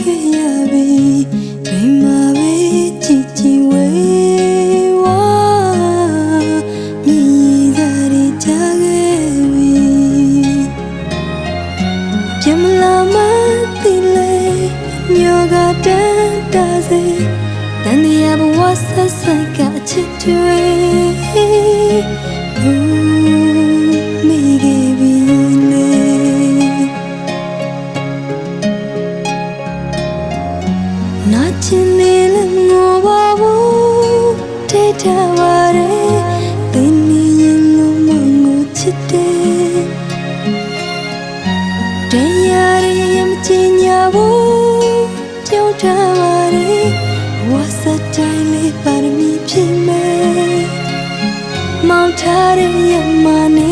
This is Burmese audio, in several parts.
ခဲ့ရပြီဘယ်မှာပဲကြည်ကြည်ဝေးဝါမြည်သားရကြခဲ့ပြီပြမလာမသိလေညောကတန်းတာစေတန်ရဘဝဆက်ဆက်ကချစ်တွေ ထိထားပါရဲ့တင်းနေရင်လုံးမငိုချစ်တယ်တရားရမချင်ညာဘူးကြောက်ထားပါရဲ့ဝါစတိုင်းလေးပါရမီဖြစ်မယ်မောင်ထားတဲ့ရမနေ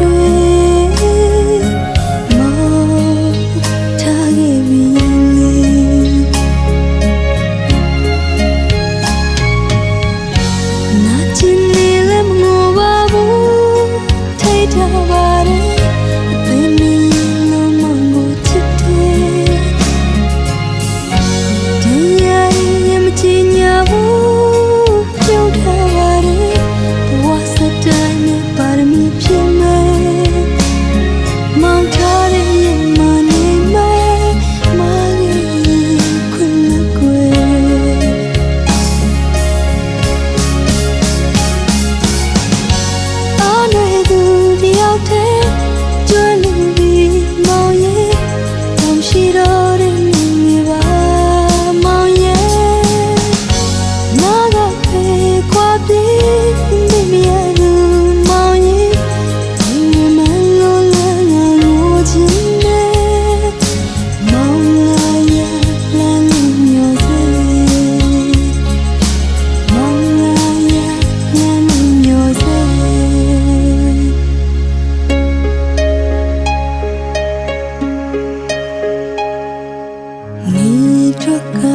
took